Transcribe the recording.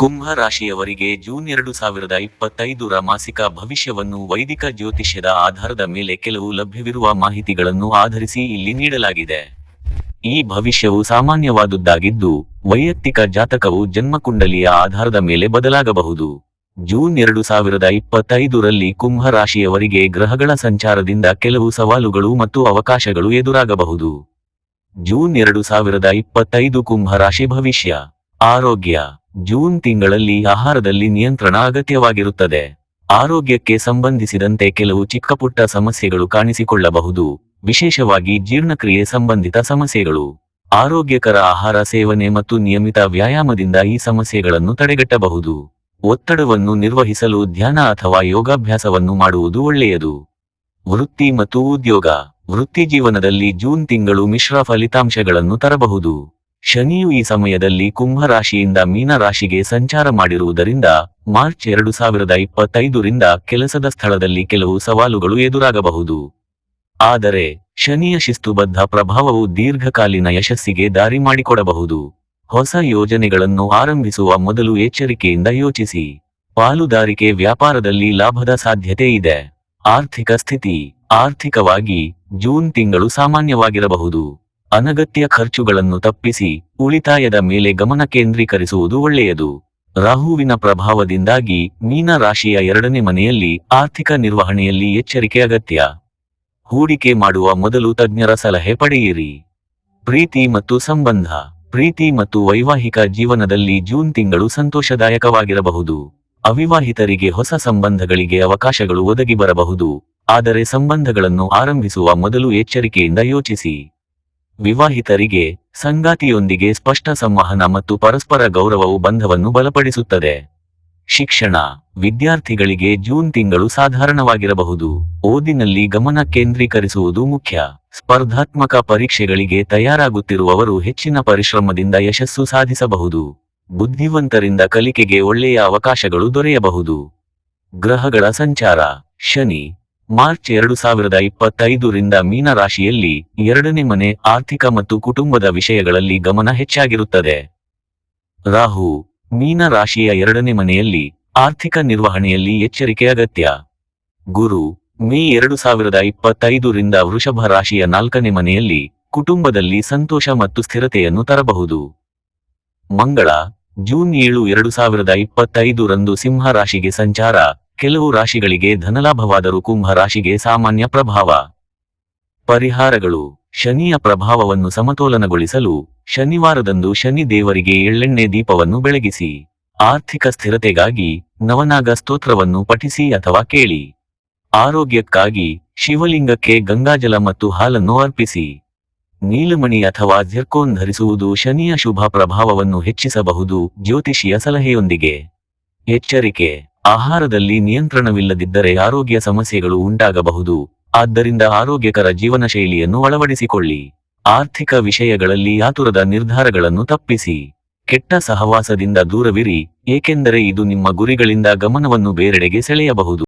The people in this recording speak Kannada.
ಕುಂಭ ರಾಶಿಯವರಿಗೆ ಜೂನ್ ಎರಡು ಸಾವಿರದ ಇಪ್ಪತ್ತೈದರ ಮಾಸಿಕ ಭವಿಷ್ಯವನ್ನು ವೈದಿಕ ಜ್ಯೋತಿಷ್ಯದ ಆಧಾರದ ಮೇಲೆ ಕೆಲವು ಲಭ್ಯವಿರುವ ಮಾಹಿತಿಗಳನ್ನು ಆಧರಿಸಿ ಇಲ್ಲಿ ನೀಡಲಾಗಿದೆ. ಈ ಭವಿಷ್ಯವು ಸಾಮಾನ್ಯವಾದುದ್ದಾಗಿದ್ದು, ವೈಯಕ್ತಿಕ ಜಾತಕವು ಜನ್ಮಕುಂಡಲಿಯ ಆಧಾರದ ಮೇಲೆ ಬದಲಾಗಬಹುದು. ಜೂನ್ ಎರಡು ಸಾವಿರದ ಇಪ್ಪತ್ತೈದರಲ್ಲಿ ಕುಂಭ ರಾಶಿಯವರಿಗೆ ಗ್ರಹಗಳ ಸಂಚಾರದಿಂದ ಕೆಲವು ಸವಾಲುಗಳು ಮತ್ತು ಅವಕಾಶಗಳು ಎದುರಾಗಬಹುದು. ಜೂನ್ ಎರಡು ಸಾವಿರದ ಇಪ್ಪತ್ತೈದು ಕುಂಭ ರಾಶಿ ಭವಿಷ್ಯ, ಆರೋಗ್ಯ ಜೂನ್ ತಿಂಗಳಲ್ಲಿ ಆಹಾರದಲ್ಲಿ ನಿಯಂತ್ರಣ ಅಗತ್ಯವಾಗಿರುತ್ತದೆ. ಆರೋಗ್ಯಕ್ಕೆ ಸಂಬಂಧಿಸಿದಂತೆ ಕೆಲವು ಚಿಕ್ಕಪುಟ್ಟ ಸಮಸ್ಯೆಗಳು ಕಾಣಿಸಿಕೊಳ್ಳಬಹುದು. ವಿಶೇಷವಾಗಿ ಜೀರ್ಣಕ್ರಿಯೆ ಸಂಬಂಧಿತ ಸಮಸ್ಯೆಗಳು. ಆರೋಗ್ಯಕರ ಆಹಾರ ಸೇವನೆ ಮತ್ತು ನಿಯಮಿತ ವ್ಯಾಯಾಮದಿಂದ ಈ ಸಮಸ್ಯೆಗಳನ್ನು ತಡೆಗಟ್ಟಬಹುದು. ಒತ್ತಡವನ್ನು ನಿರ್ವಹಿಸಲು ಧ್ಯಾನ ಅಥವಾ ಯೋಗಾಭ್ಯಾಸವನ್ನು ಮಾಡುವುದು ಒಳ್ಳೆಯದು. ವೃತ್ತಿ ಮತ್ತು ಉದ್ಯೋಗ. ವೃತ್ತಿ ಜೀವನದಲ್ಲಿ ಜೂನ್ ತಿಂಗಳು ಮಿಶ್ರ ಫಲಿತಾಂಶಗಳನ್ನು ತರಬಹುದು. ಶನಿಯು ಈ ಸಮಯದಲ್ಲಿ ಕುಂಭರಾಶಿಯಿಂದ ಮೀನರಾಶಿಗೆ ಮೀನ ರಾಶಿಗೆ ಸಂಚಾರ ಮಾಡಿರುವುದರಿಂದ ಮಾರ್ಚ್ ಎರಡು ಸಾವಿರದ ಇಪ್ಪತ್ತೈದರಿಂದ ಕೆಲಸದ ಸ್ಥಳದಲ್ಲಿ ಕೆಲವು ಸವಾಲುಗಳು ಎದುರಾಗಬಹುದು. ಆದರೆ, ಶನಿಯ ಶಿಸ್ತುಬದ್ಧ ಪ್ರಭಾವವು ದೀರ್ಘಕಾಲೀನ ಯಶಸ್ಸಿಗೆ ದಾರಿ ಮಾಡಿಕೊಡಬಹುದು. ಹೊಸ ಯೋಜನೆಗಳನ್ನು ಆರಂಭಿಸುವ ಮೊದಲು ಎಚ್ಚರಿಕೆಯಿಂದ ಯೋಚಿಸಿ. ಪಾಲುದಾರಿಕೆ ವ್ಯಾಪಾರದಲ್ಲಿ ಲಾಭದ ಸಾಧ್ಯತೆ ಇದೆ. ಆರ್ಥಿಕ ಸ್ಥಿತಿ, ಆರ್ಥಿಕವಾಗಿ ಜೂನ್ ತಿಂಗಳು ಸಾಮಾನ್ಯವಾಗಿರಬಹುದು. ಅನಗತ್ಯ ಖರ್ಚುಗಳನ್ನು ತಪ್ಪಿಸಿ ಉಳಿತಾಯದ ಮೇಲೆ ಗಮನ ಕೇಂದ್ರೀಕರಿಸುವುದು ಒಳ್ಳೆಯದು. ರಾಹುವಿನ ಪ್ರಭಾವದಿಂದಾಗಿ ಮೀನ ರಾಶಿಯ ಎರಡನೇ ಮನೆಯಲ್ಲಿ ಆರ್ಥಿಕ ನಿರ್ವಹಣೆಯಲ್ಲಿ ಎಚ್ಚರಿಕೆ ಅಗತ್ಯ. ಹೂಡಿಕೆ ಮಾಡುವ ಮೊದಲು ತಜ್ಞರ ಸಲಹೆ ಪಡೆಯಿರಿ. ಪ್ರೀತಿ ಮತ್ತು ಸಂಬಂಧ. ಪ್ರೀತಿ ಮತ್ತು ವೈವಾಹಿಕ ಜೀವನದಲ್ಲಿ ಜೂನ್ ತಿಂಗಳು ಸಂತೋಷದಾಯಕವಾಗಿರಬಹುದು. ಅವಿವಾಹಿತರಿಗೆ ಹೊಸ ಸಂಬಂಧಗಳಿಗೆ ಅವಕಾಶಗಳು ಒದಗಿ ಬರಬಹುದು ಆದರೆ ಸಂಬಂಧಗಳನ್ನು ಆರಂಭಿಸುವ ಮೊದಲು ಎಚ್ಚರಿಕೆಯಿಂದ ಯೋಚಿಸಿ. ವಿವಾಹಿತರಿಗೆ ಸಂಗಾತಿಯೊಂದಿಗೆ ಸ್ಪಷ್ಟ ಸಂವಹನ ಮತ್ತು ಪರಸ್ಪರ ಗೌರವವು ಬಂಧವನ್ನು ಬಲಪಡಿಸುತ್ತದೆ. ಶಿಕ್ಷಣ ವಿದ್ಯಾರ್ಥಿಗಳಿಗೆ ಜೂನ್ ತಿಂಗಳು ಸಾಧಾರಣವಾಗಿರಬಹುದು. ಓದಿನಲ್ಲಿ ಗಮನ ಕೇಂದ್ರೀಕರಿಸುವುದು ಮುಖ್ಯ. ಸ್ಪರ್ಧಾತ್ಮಕ ಪರೀಕ್ಷೆಗಳಿಗೆ ತಯಾರಾಗುತ್ತಿರುವವರು ಹೆಚ್ಚಿನ ಪರಿಶ್ರಮದಿಂದ ಯಶಸ್ಸು ಸಾಧಿಸಬಹುದು. ಬುದ್ಧಿವಂತರಿಂದ ಕಲಿಕೆಗೆ ಒಳ್ಳೆಯ ಅವಕಾಶಗಳು ದೊರೆಯಬಹುದು. ಗ್ರಹಗಳ ಸಂಚಾರ ಶನಿ ಮಾರ್ಚ್ ಎರಡು ಸಾವಿರದ ಇಪ್ಪತ್ತೈದರಿಂದ ಮೀನ ರಾಶಿಯಲ್ಲಿ ಎರಡನೇ ಮನೆ ಆರ್ಥಿಕ ಮತ್ತು ಕುಟುಂಬದ ವಿಷಯಗಳಲ್ಲಿ ಗಮನ ಹೆಚ್ಚಾಗಿರುತ್ತದೆ. ರಾಹು, ಮೀನ ರಾಶಿಯ ಎರಡನೇ ಮನೆಯಲ್ಲಿ ಆರ್ಥಿಕ ನಿರ್ವಹಣೆಯಲ್ಲಿ ಎಚ್ಚರಿಕೆ ಅಗತ್ಯ. ಗುರು, ಮೇ ಎರಡು ಸಾವಿರದ ಇಪ್ಪತ್ತೈದರಿಂದ ವೃಷಭ ರಾಶಿಯ ನಾಲ್ಕನೇ ಮನೆಯಲ್ಲಿ ಕುಟುಂಬದಲ್ಲಿ ಸಂತೋಷ ಮತ್ತು ಸ್ಥಿರತೆಯನ್ನು ತರಬಹುದು. ಮಂಗಳ, ಜೂನ್ ಏಳು ಎರಡು ಸಾವಿರದ ಇಪ್ಪತ್ತೈದರಂದು ಸಿಂಹ ರಾಶಿಗೆ ಸಂಚಾರ. ಕೆಲವು ರಾಶಿಗಳಿಗೆ ಧನಲಾಭವಾದರೂ ಕುಂಭ ರಾಶಿಗೆ ಸಾಮಾನ್ಯ ಪ್ರಭಾವ. ಪರಿಹಾರಗಳು. ಶನಿಯ ಪ್ರಭಾವವನ್ನು ಸಮತೋಲನಗೊಳಿಸಲು ಶನಿವಾರದಂದು ಶನಿ ದೇವರಿಗೆ ಎಳ್ಳೆಣ್ಣೆ ದೀಪವನ್ನು ಬೆಳಗಿಸಿ. ಆರ್ಥಿಕ ಸ್ಥಿರತೆಗಾಗಿ ನವನಾಗ ಸ್ತೋತ್ರವನ್ನು ಪಠಿಸಿ ಅಥವಾ ಕೇಳಿ. ಆರೋಗ್ಯಕ್ಕಾಗಿ ಶಿವಲಿಂಗಕ್ಕೆ ಗಂಗಾಜಲ ಮತ್ತು ಹಾಲನ್ನು ಅರ್ಪಿಸಿ. ನೀಲಮಣಿ ಅಥವಾ ಝಿರ್ಕೋನ್ ಧರಿಸುವುದು ಶನಿಯ ಶುಭ ಪ್ರಭಾವವನ್ನು ಹೆಚ್ಚಿಸಬಹುದು ಜ್ಯೋತಿಷಿಯ ಸಲಹೆಯೊಂದಿಗೆ. ಎಚ್ಚರಿಕೆ. ಆಹಾರದಲ್ಲಿ ನಿಯಂತ್ರಣವಿಲ್ಲದಿದ್ದರೆ ಆರೋಗ್ಯ ಸಮಸ್ಯೆಗಳು ಉಂಟಾಗಬಹುದು. ಆದ್ದರಿಂದ ಆರೋಗ್ಯಕರ ಜೀವನ ಶೈಲಿಯನ್ನು ಅಳವಡಿಸಿಕೊಳ್ಳಿ. ಆರ್ಥಿಕ ವಿಷಯಗಳಲ್ಲಿ ಆತುರದ ನಿರ್ಧಾರಗಳನ್ನು ತಪ್ಪಿಸಿ. ಕೆಟ್ಟ ಸಹವಾಸದಿಂದ ದೂರವಿರಿ, ಏಕೆಂದರೆ ಇದು ನಿಮ್ಮ ಗುರಿಗಳಿಂದ ಗಮನವನ್ನು ಬೇರೆಡೆಗೆ ಸೆಳೆಯಬಹುದು.